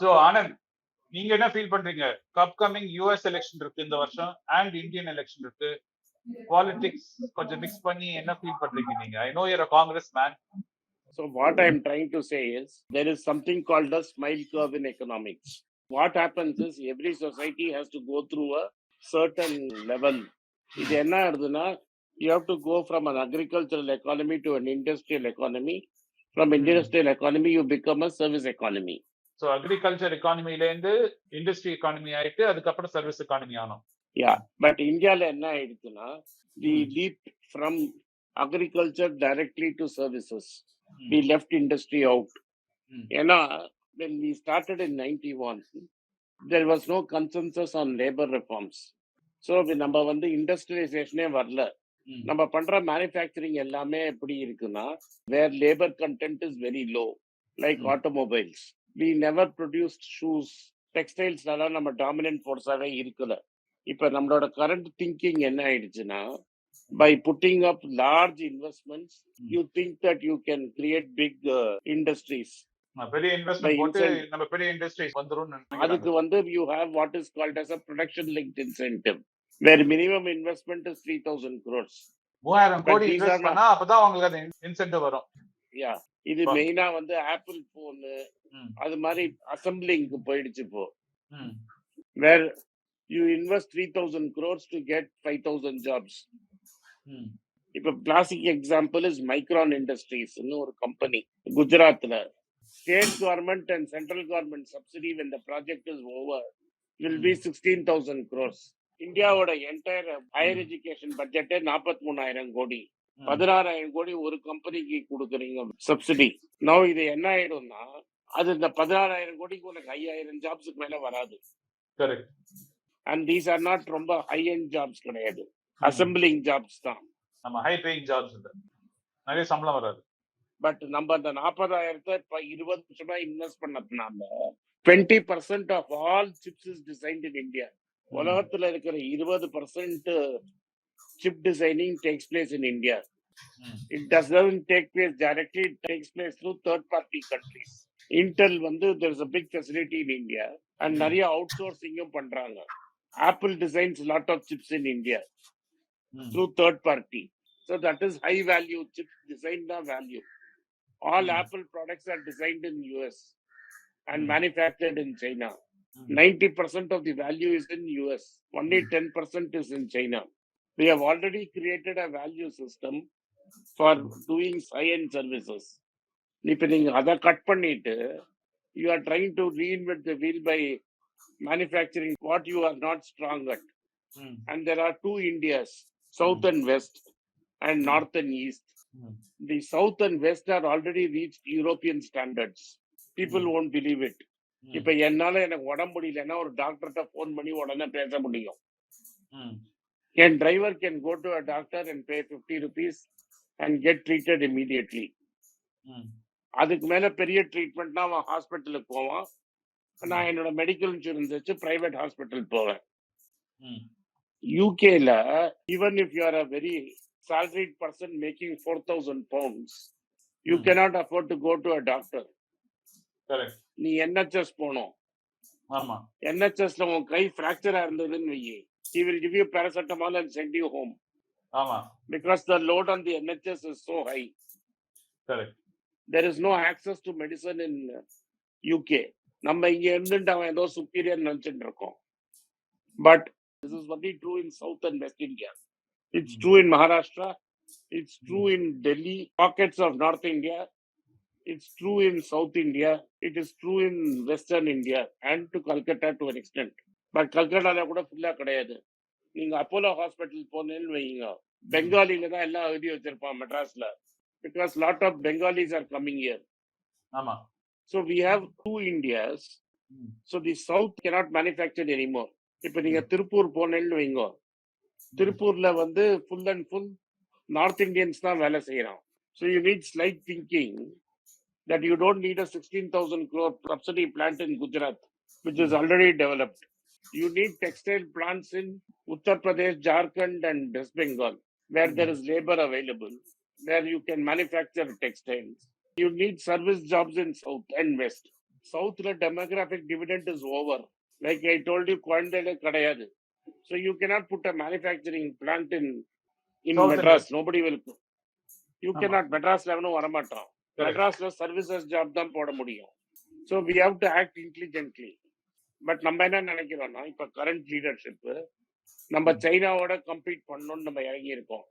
So Anand நீங்க என்ன feel பண்றீங்க அப்கமிங் யூஎஸ் எலெக்ஷன் இருக்கு இந்த வருஷம் அண்ட் இந்தியன் எலெக்ஷன் இருக்கு பாலிடிக்ஸ் கொஞ்சம் மிக்ஸ் பண்ணி என்ன ஃபீல் பண்றீங்க நீங்க I know your Congress man So what I'm trying to say is there is something called a smile curve in economics. What happens is every society has to go through a certain level. இது என்ன ஆகுதுன்னா you have to go from an agricultural economy to an industrial economy. From industrial economy, you become a service economy. So agriculture எக்கானமில இருந்து industry economy ஆயிட்டு அதுக்கப்புறம் service economy ஆனோம் Yeah, but இந்தியால என்ன ஆயிடுச்சுன்னா leap from agriculture directly to services. We left industry out. Hmm. ஏன்னா when we started in 91, there was no consensus on labor reforms. So we- நம்ம வந்து இண்டஸ்ட்ரியலைசேஷனே வரல. நம்ம பண்ற மேனுஃபேக்சரிங் எல்லாமே எப்படி இருக்குன்னா where labour content is very low like. Automobiles we never produced shoes டெக்ஸ்டைல்ஸ்லாம் நம்ம டாமினன்ட் ஃபோர்ஸாவே இருக்கல. இப்ப நம்மளோட கரண்ட் திங்கிங் என்ன ஆயிடுச்சுன்னா by putting up large investments. You think that you can create big industries பெரிய இன்வெஸ்ட்மெண்ட் போட்டு. நம்ம பெரிய இண்டஸ்ட்ரீஸ் வந்துரும் அதுக்கு வந்து you have what is called as a production link incentive where minimum investment is three thousand crores மூவாயிரம் கோடி invest பண்ணா அப்பதான் அந்த இன்சென்டிவ் வரும். யா இது. மெயினா வந்து ஆப்பிள் போனு. அது மாதிரி அசம்பிளிங்க்கு போயிடுச்சு இப்போ. Where you invest three thousand crores to get five thousand jobs. இப்ப கிளாசிக் எக்ஸாம்பிள் இஸ் மைக்ரான் இண்டஸ்ட்ரீஸ்னு ஒரு கம்பெனி குஜராத்ல state government and central government subsidy the project is over will be sixteen thousand crores இந்தியாவோட entire higher education பட்ஜெட்டே நாற்பத்தி மூணாயிரம் கோடி. பதினாறாயிரம் கோடி ஒரு கம்பெனிக்கு கொடுக்குறீங்க சப்சிடி நோ இது என்ன ஆயிடும்னா அது இந்த பதினாறாயிரம் கோடிக்கு உனக்கு ஐயாயிரம் ஜாப்ஸுக்கு மேல வராது. அண்ட் தீஸ் ஆர் நாட் ரொம்ப ஹை எண்ட் ஜாப்ஸ் கிடையாது அசம்பிளிங் ஜாப்ஸ் தான். நம்ம ஹை பேயிங் ஜாப்ஸ் நிறைய சம்பளம் வராது. பட் நம்ம அந்த நாற்பதாயிரத்தை இப்ப இருபது வருஷமா இன்வெஸ்ட் பண்ணதுனால twenty percent of all chips is designed in India உலகத்துல இருக்கிற இருபது percent chip designing takes place in India hmm. It does doesn't take place directly takes place through third party countries Intel வந்து there's a big facility in India and நிறைய அவுட் சோர்சிங்கும் பண்றாங்க Apple designs lot of chips in India hmm. through third party. So that is high value chip designed the value. All Hmm. Apple products are designed in US and Hmm. manufactured in China. ம். 90% of the value is in US. Only 10% is in China. We have already created a value system for doing science services. இப்ப நீங்க அதை cut பண்ணிட்டு you are trying to reinvent the wheel by manufacturing what you are not strong at. ம். and there are two Indias, South and West, and North and East. ம். The South and West are already reached European standards. People Hmm. won't believe it. ம். இப்ப என்னால எனக்கு உடம்பு முடியலன்னா ஒரு டாக்டர்கிட்ட ஃபோன் பண்ணி உடனே பேச முடியும். என் driver can go to a doctor and pay fifty rupees and get treated immediately. அதுக்கு மேல பெரிய ட்ரீட்மெண்ட்னா அவன் ஹாஸ்பிட்டலுக்கு போவான் நான் என்னோட மெடிக்கல் இன்சூரன்ஸ் வச்சு பிரைவேட் ஹாஸ்பிட்டல் போவேன். யூகேல even if you are a very person making 4000 pounds you Hmm. cannot afford to go to a doctor Correct. நீ என்ஹெச்எஸ் போனோம் ஆமா என்ஹெச்எஸ்ல உன் கை ஃபிராக்சரா இருந்ததுன்னு வையே he will give you paracetamol and send you home ஆமா because the load on the nhs is so high correct there is no access to medicine in uk நம்ம இங்க இருந்துட்டு அவன் ஏதோ சுப்பீரியர் நினைச்சிட்டு இருக்கோம் but this is only true in south and west india it's Hmm. true in maharashtra it's true in delhi pockets of north india it's true in south india it is true in western india and to calcutta to an extent. But கல்கட்டால கூட ஃபுல்லா கிடையாது. நீங்க Apollo hospital போனேன்னு வைங்க. பெங்காலில தான் எல்லாம் எழுதி வச்சிருப்பான் மெட்ராஸ்ல. Because lot of Bengalis are coming year ஆமா. So we have two Indias. ம். So the South cannot manufacture anymore. இப்ப நீங்க திருப்பூர் போனேன்னு வைங்க. திருப்பூர்ல வந்து full and full north Indians தான் வேலை செய்யறான் so you need slight thinking that you don't need a 16,000 crore subsidy plant in Gujarat, which is already developed. You need textile plants in Uttar Pradesh, Jharkhand, and West Bengal, where there is labor available, where you can manufacture textiles. You need service jobs in South and West. South, the demographic dividend is over. Like I told you, Kadayadu. So you cannot put a manufacturing plant in in South Madras. Nobody will. You cannot. Madras, no, Varamatram. மெட்ராஸ்ல services job தான் போட முடியும். So we have to act intelligently but நம்ம என்ன நினைக்கிறோம்னா இப்ப current leadership நம்ம சைனாவோட compete பண்ணணும்னு நம்ம இறங்கி இருக்கோம்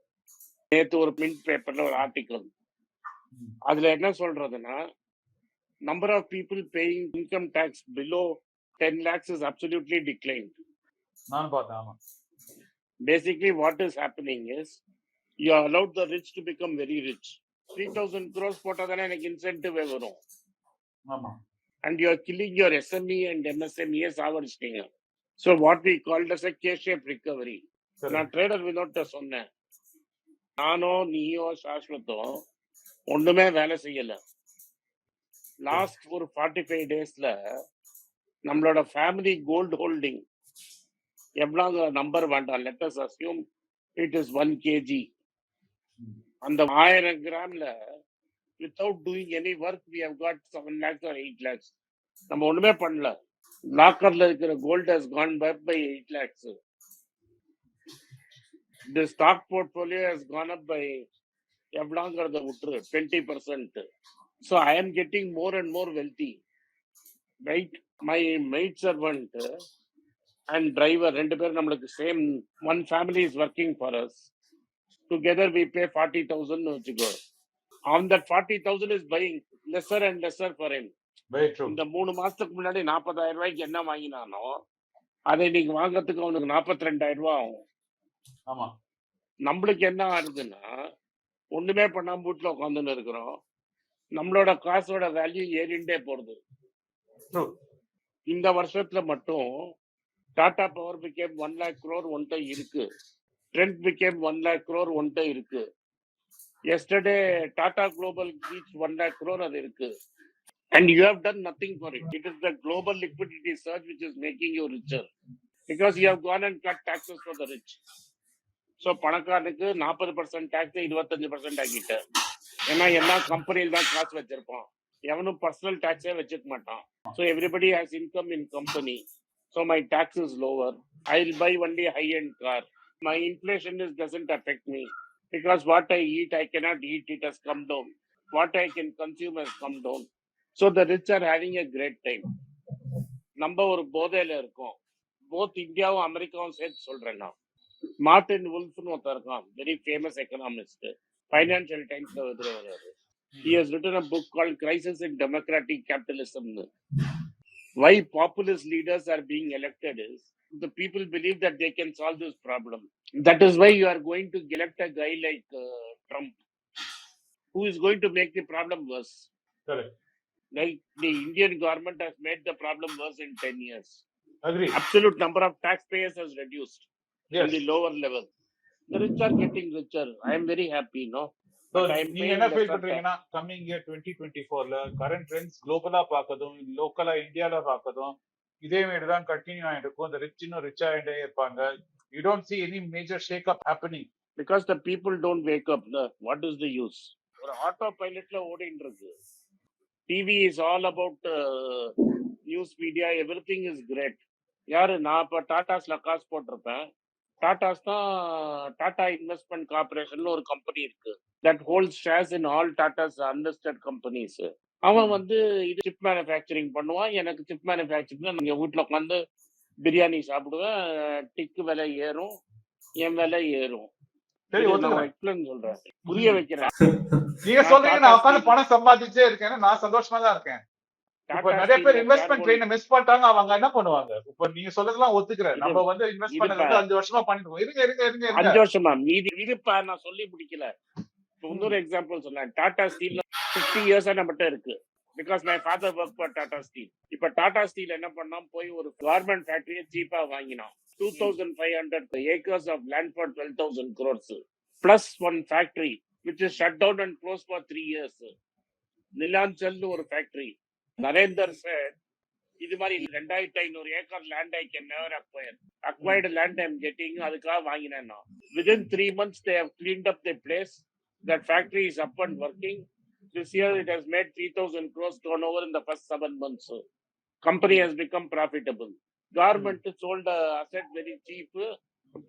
நேத்து ஒரு மின்ட் பேப்பர்ல ஒரு ஆர்டிக்கல் அதுல என்ன சொல்றதுன்னா number of people paying income tax below ten lakhs is absolutely decline நான் பார்த்தேன் basically what is happening is you are allowed the rich to become very rich 3000 crores போட்டா தானே எனக்கு இன்சென்டிவ் வரும். ஆமா. And you are killing your SME and MSME சாவடிச்சிட்டீங்க. So what we called as a K-shaped recovery. சரி. நான் trader வினோட்ட சொன்னேன். நானோ நீயோ சாஸ்வத்தோ ஒண்ணுமே வேலை செய்யல. லாஸ்ட் ஒரு ஃபார்ட்டி ஃபைவ் டேஸ்ல நம்மளோட ஃபேமிலி கோல்டு ஹோல்டிங் எவ்வளவு நம்பர் வேண்டாம். Let's assume it is one kg. அந்த ஆயிரம் கிராம்ல without doing any work we have got seven lakhs or eight lakhs நம்ம ஒண்ணுமே பண்ணல. லாக்கர்ல இருக்கிற gold has gone by by eight lakhs இந்த stock portfolio has gone up by எவ்வளோங்கிறத விட்டுரு twenty percent so I am getting more and more wealthy right my maid servant and driver ரெண்டு பேரும் நம்மளுக்கு same one family is working for us together we pay forty thousand வச்சுக்கோ on that forty thousand is buying lesser and lesser for true இந்த மூணு மாசத்துக்கு முன்னாடி நாற்பதாயிரம் ரூபாய்க்கு என்ன வாங்கினானோ அதை நீங்க வாங்குறதுக்கு அவனுக்கு நாற்பத்தி ரெண்டாயிரம் ரூபாய் ஆகும். ஆமா. நம்மளுக்கு என்ன ஆகுதுன்னா ஒண்ணுமே பண்ணாம வீட்டுல உட்காந்துன்னு இருக்கிறோம். நம்மளோட காசோட வேல்யூ ஏறிண்டே போறது. இந்த வருஷத்துல மட்டும் Tata power became one lakh crore ஒன்ட்ட இருக்கு. Trent became one lakh crore ஒன்ட்ட இருக்கு. Yesterday Tata global reach one lakh crore அது இருக்கு. And you have done nothing for it it is the global liquidity surge which is making you richer because you have gone and cut taxes for the rich so பணக்காரனுக்கு நாற்பது percent tax இருபத்தஞ்சு percent ஆக்கிட்ட ஏன்னா எல்லா கம்பெனியில் தான் காசு வச்சிருப்பான். எவனும் பர்சனல் டேக்ஸே வச்சுக்க மாட்டான். So everybody has income in company so my tax is lower I will buy only high and car my inflation is doesn't affect me because what I eat I cannot eat it has come down what I can consume has come down so the rich are having a great time நம்ம ஒரு போதையில இருக்கோம் both இந்தியாவும் அமெரிக்காவும் சேர்த்து சொல்றேன் நான் Martin உல்ஃப்னு ஒருத்தர் இருக்கான் வெரி ஃபேமஸ் எக்கனாமிஸ்ட் ஃபைனான்சியல் டைம்ஸ்ல எழுதுறவர் he has written a book called crisis in democratic capitalism why populist leaders are being elected is the people believe that they can solve this problem that is why you are going to elect a guy like uh, trump who is going to make the problem worse correct like the indian government has made the problem worse in 10 years agree absolute number of taxpayers has reduced in yes the lower level. The rich are getting richer. I am very happy, no? So, But I'm நீங்க paying என்ன feel lesser பண்றீங்கன்னா coming year twenty twenty ஃபோர்ல current trends குளோபலா பார்க்கதும் லோக்கலா இந்தியால பார்க்கதும் இதே மாதிரி தான் கண்டினியூ ஆயிட்டு இருக்கும் அந்த ரிச் இன்னும் ரிச் ஆயிட்டே இருப்பாங்க. You don't see any major shake up happening because the people don't wake up The, what is the use? ஒரு ஆட்டோ பைலட்ல ஓடிட்டு இருக்கு TV is all about news media every thing is great யாரு? நான் இப்போ டாடாஸ்ல காசு போட்டிருப்பேன். டாடாஸ் தான் டாடா இன்வெஸ்ட்மெண்ட் கார்பரேஷன் ஒரு கம்பெனி இருக்கு. That hold shares in all Tatas unlisted companies அவன் வந்து இது சிப் மேனுஃபேக்சரிங் பண்ணுவான். எனக்கு சிப் மேனுஃபேக்சரிங் நீங்க வீட்டுல உட்காந்து பிரியாணி சாப்பிடுவேன். டிக்கு விலை ஏறும். என் விலை ஏறும். நான் சொல்றேன் புரிய வைக்கிறேன் நீங்க நான் சொல்றீங்க நான் உட்காந்து பணம் சம்பாதிச்சே இருக்கேன் நான் சந்தோஷமா தான் இருக்கேன். இப்ப நிறைய பேர் இன்வெஸ்ட்மெண்ட் ட்ரெயினை மிஸ் பண்ணிட்டாங்க அவங்க என்ன பண்ணுவாங்க? இப்ப நீங்க சொல்றதெல்லாம் ஒத்துக்கிறேன். நம்ம வந்து இன்வெஸ்ட் இது பண்ணது பா- வந்து அஞ்சு வருஷமா பண்ணிட்டு இருக்கோம். இருங்க இருங்க இருங்க அஞ்சு வருஷமா? மீதி இதுப்பா நான் சொல்லி முடிக்கல. இப்ப இன்னொரு எக்ஸாம்பிள் சொன்னேன் டாடா ஸ்டீல் ஃபிஃப்டி இயர்ஸா நம்மகிட்ட இருக்கு. Because my father work for Tata steel இப்ப டாடா ஸ்டீல் என்ன பண்ணோம் போய் ஒரு கார்மெண்ட் ஃபேக்டரியை சீப்பா வாங்கினோம் two thousand five hundred acres of land for twelve thousand crores. Plus one factory which is shut down and close for three years நிலாஞ்சல்னு ஒரு factory Narender sir இது மாதிரி ரெண்டாயிரத்தி ஐநூறு acre land I can never acquire acquired land I'm getting அதுக்காக வாங்கினேன் நான். Within three months they have cleaned up the place that factory is up and working This year it has made 3,000 crores turnover in the first seven months. Company has become profitable. Government mm. sold a asset very cheap,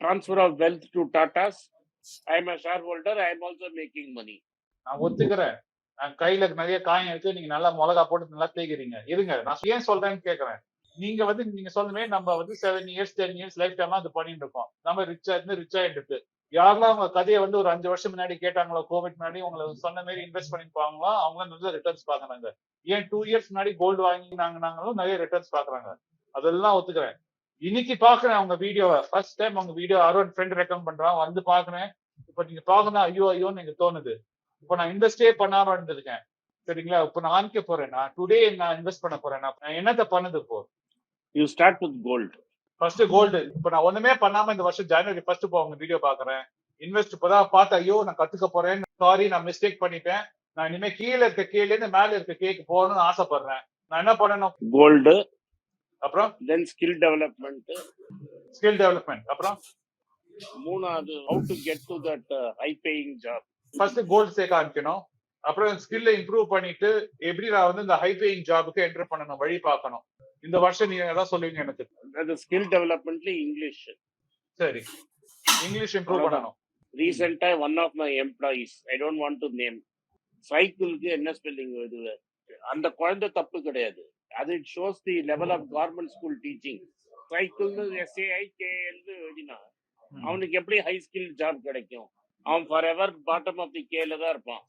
transfer of wealth to Tatas. I am a shareholder, I am also making money. நான் ஒத்துக்கிறேன் கையில நிறைய காயம் இருக்கு நீங்க நல்லா மிளகா போட்டு நல்லா தேய்க்கிறீங்க இருங்க நான் ஏன் சொல்றேன்னு கேக்குறேன் நீங்க வந்து நீங்க சொன்னமே நம்ம வந்து seven years ten years life time அது பண்ணிட்டு இருக்கோம் நம்ம ரிச் ஆயிருந்து ரிச் ஆயிட்டு இருக்கு யாரெல்லாம் அவங்க கதையை வந்து ஒரு அஞ்சு வருஷம் முன்னாடி கேட்டாங்களோ கோவிட் முன்னாடி உங்களை சொன்ன மாதிரி இன்வெஸ்ட் பண்ணிருப்பாங்களோ அவங்க வந்து ரிட்டர்ன்ஸ் பாக்குறாங்க ஏன் டூ இயர்ஸ் முன்னாடி கோல்டு வாங்கினாங்கனாங்களும் நிறைய ரிட்டர்ன்ஸ் பாக்குறாங்க அதெல்லாம் ஒத்துக்கிறேன். இன்னைக்கு பாக்குறேன் அவங்க வீடியோவை ஃபர்ஸ்ட் டைம் அவங்க வீடியோ அருண் ஃப்ரெண்ட் ரெக்கமெண்ட் பண்றான். வந்து பாக்குறேன் இப்ப நீங்க பாக்கணும் ஐயோ ஐயோன்னு எனக்கு தோணுது. இப்ப நான் இன்வெஸ்டே பண்ணாம இருந்திருக்கேன். சரிங்களா? இப்ப நான் ஆரம்பிக்க போறேன் நான் டுடே நான் இன்வெஸ்ட் பண்ண போறேன் நான் என்னத்த பண்ணுது இப்போ? You start with gold first gold இப்ப நான் ஒண்ணுமே பண்ணாம இந்த வருஷம் ஜனவரி ஃபர்ஸ்ட் இப்போ உங்க வீடியோ பாக்குறேன் இன்வெஸ்ட் இப்பதான் பார்த்து ஐயோ நான் கத்துக்க போறேன். சாரி நான் மிஸ்டேக் பண்ணிட்டேன். நான் இனிமே கீழே இருக்க கீழே இருந்து மேல இருக்க கேக்கு போகணும்னு ஆசைப்படுறேன். நான் என்ன பண்ணணும்? Gold, அப்புறம்? Then skill development. Skill development அப்புறம்? மூணாவது to get to that uh, high paying job. First gold சேர்க்க ஆரம்பிக்கணும். அப்புறம் ஸ்கில்ல இம்ப்ரூவ் பண்ணிட்டு எப்படி நான் வந்து இந்த ஹை பேயிங் ஜாபுக்கு என்டர் பண்ணணும் வழி பார்க்கணும். இந்த வருஷம் நீங்க ஏதாவது சொல்லுவீங்க எனக்கு அது skill developmentல English. சரி. இங்கிலீஷ் இம்ப்ரூவ் பண்ணணும். ரீசெண்டா one of my employees I don't want to name சைக்கிளுக்கு என்ன ஸ்பெல்லிங் வருது அந்த குழந்தை தப்பு கிடையாது. அது it shows the level of government school teaching சைக்கிள்னு SAI கேஎல்னு எழுதினா அவனுக்கு எப்படி ஹை ஸ்கில் ஜாப் கிடைக்கும்? அவன் for ever bottom of the கேல தான் இருப்பான்.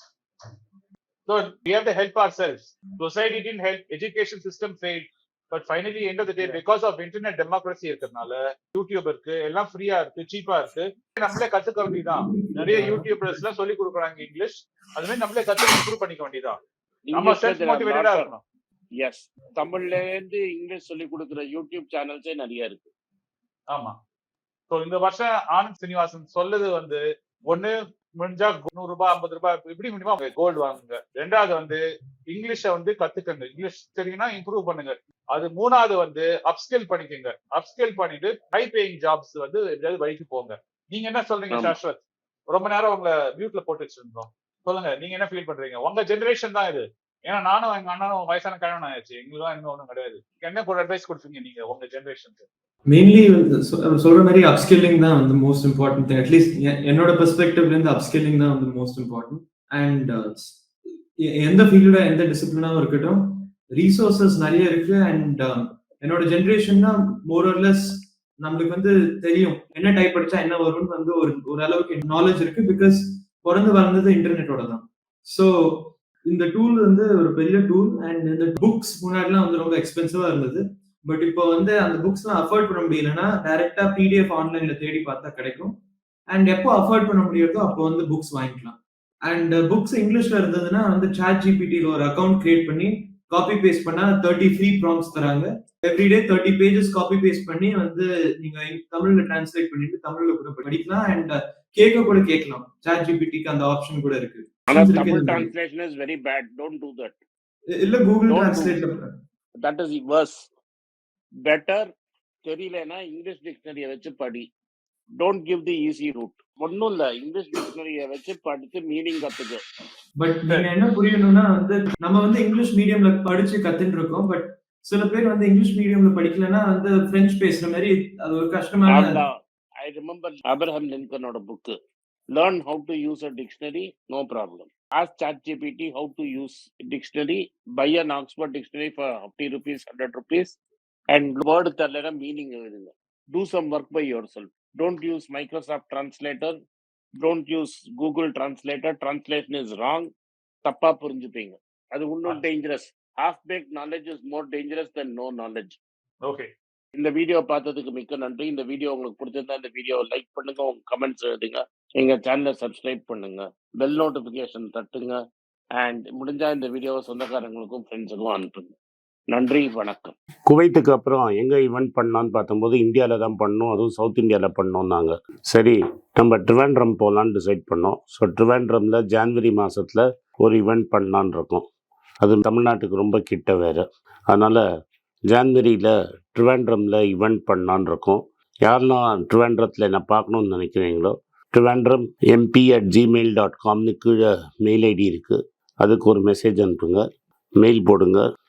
So we have to help ourselves. Society didn't help, education system failed. But finally, end of the day, because of internet democracy இருக்கிறதுனால யூடியூப் இருக்கு எல்லாம் ஃப்ரீயா இருக்கு சீப்பா இருக்கு. நம்மளே கத்துக்க வேண்டியதான் நிறைய யூடியூபர்ஸ் எல்லாம் சொல்லி கொடுக்குறாங்க இங்கிலீஷ் அது மாதிரி நம்மளே கத்துக்க இம்ப்ரூவ் பண்ணிக்க வேண்டியதான் நம்ம செல்ஃப் மோட்டிவேட்டடா இருக்கணும். எஸ் தமிழ்ல இருந்து இங்கிலீஷ் சொல்லி கொடுக்குற யூடியூப் சேனல்ஸே நிறைய இருக்கு. ஆமா. சோ இந்த வருஷம் ஆனந்த் சீனிவாசன் சொல்லுது வந்து ஒண்ணு முடிஞ்சா நூறு ரூபாய் ஐம்பது ரூபாய் இப்படி மினிமம் கோல்டு வாங்குங்க. ரெண்டாவது வந்து இங்கிலீஷை வந்து கத்துக்கங்க. இங்கிலீஷ் தெரியும்னா இம்ப்ரூவ் பண்ணுங்க. அது மூணாவது வந்து அப்ஸ்கில் பண்ணிக்கோங்க. அப்ஸ்கில் பண்ணிட்டு ஹை பேயிங் ஜாப்ஸ் வந்து எப்படியாவது வழிக்கு போங்க. நீங்க என்ன சொல்றீங்க. சாஸ்வத்? ரொம்ப நேரம் உங்களை மியூட்ல போட்டு வச்சிருந்தோம். சொல்லுங்க நீங்க என்ன ஃபீல் பண்றீங்க? உங்க ஜெனரேஷன் தான் இது. ஏன்னா நானும் எங்க அண்ணனும் வயசான கல்யாணம் ஆயிடுச்சு எங்களுக்கு இன்னும் ஒண்ணும் கிடையாது. என்ன ஒரு அட்வைஸ் கொடுப்பீங்க நீங்க உங்க ஜெனரேஷனுக்கு மெயின்லி சொல்ற மாதிரி அப்ஸ்கில்லிங் தான் வந்து மோஸ்ட் இம்பார்ட்டன்ட் திங் அட்லீஸ்ட் என்னோட பெர்ஸ்பெக்டிவ்ல இருந்து அப்ஸ்கில்லிங் தான் வந்து மோஸ்ட் இம்பார்ட்டன்ட் அண்ட் எந்த ஃபீல்டா எந்த டிசிப்ளினாவும் இருக்கட்டும் ரீசோர்சஸ் நிறைய இருக்கு. அண்ட் uh, என்னோட ஜென்ரேஷன்னா மோரர்லெஸ் நம்மளுக்கு வந்து தெரியும். என்ன டைப் படிச்சா என்ன வரும்னு வந்து ஒரு ஒரு அளவுக்கு நாலேஜ் இருக்கு. பிகாஸ் பிறந்து வளர்ந்தது இன்டர்நெட்டோட தான். ஸோ இந்த டூல் வந்து ஒரு பெரிய டூல் அண்ட் இந்த புக்ஸ் முன்னாடிலாம் வந்து ரொம்ப எக்ஸ்பென்சிவா இருந்தது. பட் இப்போ வந்து அந்த புக்ஸ்லாம் அஃபோர்ட் பண்ண முடியலன்னா டைரக்டா பிடிஎஃப் ஆன்லைன்ல தேடி பார்த்தா கிடைக்கும். அண்ட் எப்போ அஃபோர்ட் பண்ண முடியுதோ அப்போ வந்து புக்ஸ் வாங்கிக்கலாம். அண்ட் புக்ஸ் இங்கிலீஷ்ல இருந்ததுன்னா வந்து சாட் ஜிபிடியில் ஒரு அக்கௌண்ட் கிரியேட் பண்ணி காப்பி பேஸ்ட் பண்ணா தேர்ட்டி ஃப்ரீ ப்ராம்ஸ் தராங்க everyday thirty pages copy paste பண்ணி வந்து நீங்க தமிழ்ல டிரான்ஸ்லேட் பண்ணிட்டு தமிழ்ல கூட படிக்கலாம் அண்ட் கேட்க கூட கேட்கலாம் சாட் ஜிபிடிக்கு அந்த ஆப்ஷன் கூட இருக்கு. இல்ல Google translate that is worse better தெரியலனா இங்கிலீஷ் டிக்ஷனரியை வச்சு படி. Don't give the easy route ஒன்றும் இல்லை. இங்கிலீஷ் டிக்ஷனரியை வச்சு படித்து மீனிங் கற்றுக்க பட் நீங்க என்ன புரியணும்னா வந்து நம்ம வந்து இங்கிலீஷ் மீடியம்ல படிச்சு கத்துட்டு இருக்கோம். பட் சில பேர் வந்து இங்கிலீஷ் மீடியம்ல படிக்கலன்னா வந்து பிரெஞ்சு பேசுற மாதிரி அது ஒரு கஷ்டமான I remember Abraham லிங்கனோட book learn how to use a dictionary no problem as chat GPT how to use dictionary buy an Oxford dictionary for fifty rupees hundred rupees and word தரலனா meaning எழுதுங்க. Do some work by your self don't use Microsoft translator don't use Google translator translation is wrong தப்பா புரிஞ்சுப்பீங்க. அது இன்னும் dangerous half baked knowledge is more dangerous than no knowledge okay இந்த video பார்த்ததுக்கு மிக்க நன்றி. இந்த வீடியோ உங்களுக்கு பிடிச்சிருந்தா இந்த வீடியோ லைக் பண்ணுங்க. உங்க கமெண்ட்ஸ் எழுதுங்க. எங்க சேனலை சப்ஸ்கிரைப் பண்ணுங்க. பெல் நோட்டிபிகேஷன் தட்டுங்க. அண்ட் முடிஞ்சா இந்த வீடியோவை சொந்தக்காரங்களுக்கும் ஃப்ரெண்ட்ஸுக்கும் அனுப்புங்க. நன்றி வணக்கம். குவைத்துக்கு அப்புறம் எங்கே ஈவெண்ட் பண்ணலான்னு பார்த்தம்போது இந்தியாவில் தான் பண்ணோம். அதுவும் சவுத் இந்தியாவில் பண்ணோம்னாங்க சரி நம்ம ட்ரிவாண்ட்ரம் போகலான்னு டிசைட் பண்ணோம். ஸோ ட்ரிவாண்ட்ரமில் ஜான்வரி மாதத்தில் ஒரு ஈவெண்ட் பண்ணலான் இருக்கோம். அது தமிழ்நாட்டுக்கு ரொம்ப கிட்ட வேறு. அதனால் ஜான்வரியில் ட்ரிவாண்ட்ரமில் ஈவெண்ட் பண்ணலான்னு இருக்கோம். யாரெல்லாம் ட்ரிவாண்ட்ரத்தில் என்ன பார்க்கணுன்னு நினைக்கிறீங்களோ Trivandrum MP at Gmail dot காம்னு கீழே மெயில் ஐடி இருக்குது அதுக்கு ஒரு மெசேஜ் அனுப்புங்க. மெயில் போடுங்க.